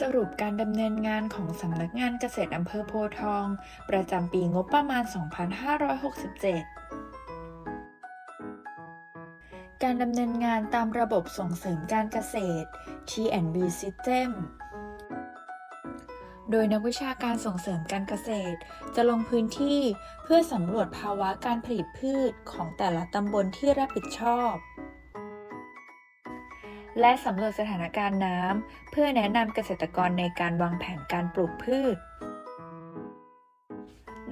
สรุปการดำเนินงานของสำนักงานเกษตรอำเภอโพทอง ประจำปีงบประมาณ 2567 การดำเนินงานตามระบบส่งเสริมการเกษตร T&B System โดยนักวิชาการส่งเสริมการเกษตร จะลงพื้นที่เพื่อสำรวจภาวะการผลิตพืชของแต่ละตำบลที่รับผิดชอบ และสำรวจสถานการณ์น้ำเพื่อแนะนำเกษตรกรในการวางแผนการปลูกพืช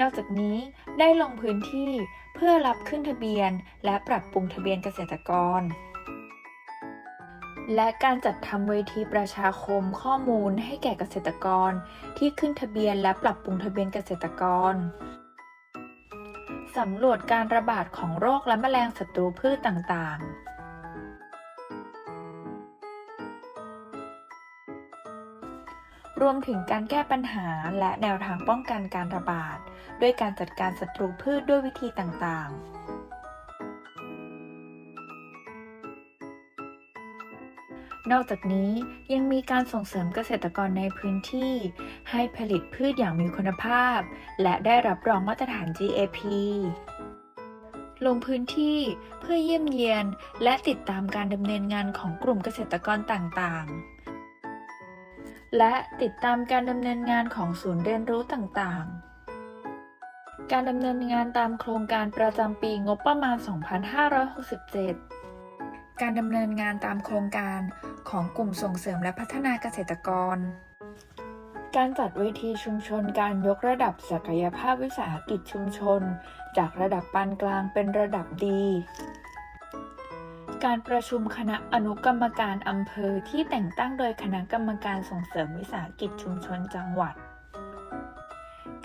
นอกจากนี้ได้ลงพื้นที่เพื่อรับขึ้นทะเบียน และปรับปรุงทะเบียนเกษตรกร และการจัดทำเวทีประชาคมข้อมูลให้แก่เกษตรกร ที่ขึ้นทะเบียนและปรับปรุงทะเบียนเกษตรกรสำรวจการระบาดของโรคและแมลงศัตรูพืชต่างๆ รวมถึงการแก้ปัญหาและแนวทางป้องกันการระบาด ด้วยการจัดการศัตรูพืชด้วยวิธีต่างๆนอกจากนี้ยังมีการส่งเสริมเกษตรกรในพื้นที่ ให้ผลิตพืชอย่างมีคุณภาพ และได้รับรองมาตรฐาน GAP ลงพื้นที่เพื่อเยี่ยมเยียน และติดตามการดำเนินงานของกลุ่มเกษตรกรต่างๆ และติดตามการดำเนินงานของศูนย์เรียนรู้ต่างๆ การดำเนินงานตามโครงการประจำปีงบประมาณ 2567 การดำเนินงานตามโครงการของกลุ่มส่งเสริมและพัฒนาเกษตรกร การจัดเวทีชุมชนการยกระดับศักยภาพวิสาหกิจชุมชน จากระดับปานกลางเป็นระดับดี การประชุมคณะอนุกรรมการอำเภอที่แต่งตั้งโดยคณะกรรมการส่งเสริมวิสาหกิจชุมชนจังหวัด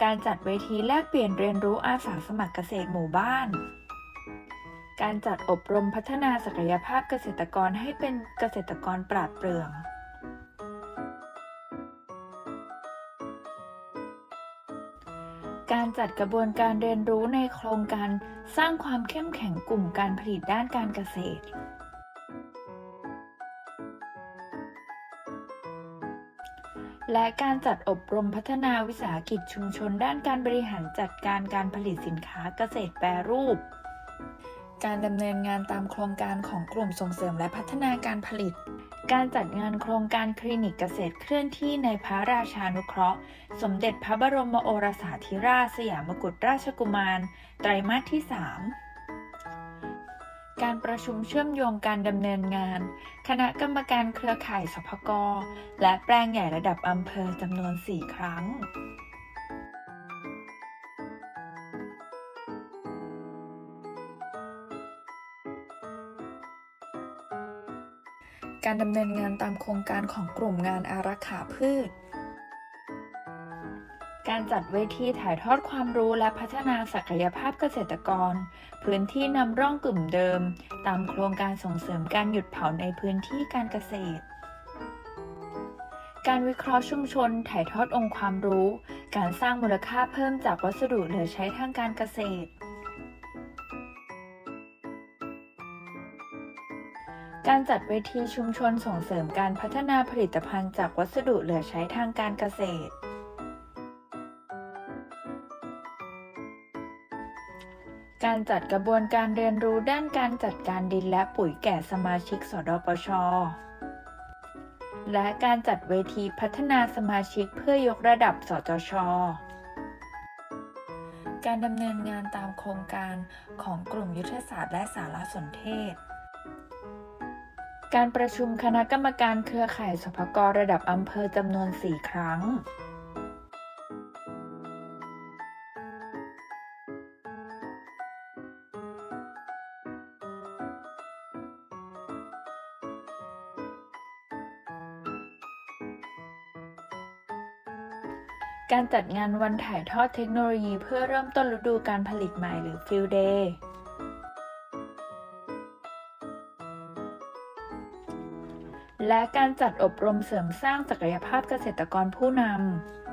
การจัดเวทีแลกเปลี่ยนเรียนรู้อาสาสมัครเกษตรหมู่บ้าน การจัดอบรมพัฒนาศักยภาพเกษตรกรให้เป็นเกษตรกรปราดเปรื่อง การจัดกระบวนการเรียนรู้ในโครงการสร้างความเข้มแข็งกลุ่มการผลิตด้านการเกษตร และการจัดอบรมพัฒนาวิสาหกิจชุมชนด้านการบริหารจัดการการผลิตสินค้าเกษตรแปรรูป การดำเนินงานตามโครงการของกลุ่มส่งเสริมและพัฒนาการผลิต การจัดงานโครงการคลินิกเกษตรเคลื่อนที่ในพระราชานุเคราะห์ สมเด็จพระบรมโอรสาธิราชสยามกุฎราชกุมาร ไตรมาสที่ 3 การประชุมเชื่อมโยงการดำเนินงาน คณะกรรมการเครือข่ายสพกและแปลงใหญ่ระดับอำเภอจำนวน 4 ครั้ง การดำเนินงานตามโครงการของกลุ่มงานอารักขาพืช การจัดเวทีถ่ายทอดความรู้และพัฒนาศักยภาพเกษตรกร พื้นที่นำร่องกลุ่มเดิม ตามโครงการส่งเสริมการหยุดเผาในพื้นที่การเกษตรการวิเคราะห์ชุมชน ถ่ายทอดองค์ความรู้ การสร้างมูลค่าเพิ่มจากวัสดุเหลือใช้ทางการเกษตร การจัดเวทีชุมชนส่งเสริมการพัฒนาผลิตภัณฑ์จากวัสดุเหลือใช้ทางการเกษตร การจัดกระบวนการเรียนรู้ด้านการจัดการดินและปุ๋ยแก่สมาชิก สดปช และการจัดเวทีพัฒนาสมาชิกเพื่อยกระดับ สจชการดำเนินงานตามโครงการของกลุ่มยุทธศาสตร์และสารสนเทศ การประชุมคณะกรรมการเครือข่ายสพกระดับอำเภอจำนวน 4 ครั้ง การจัดงานวันถ่ายทอดเทคโนโลยีเพื่อเริ่มต้นฤดูการผลิตใหม่หรือ Field Day และการจัดอบรมเสริมสร้างศักยภาพเกษตรกรผู้นำ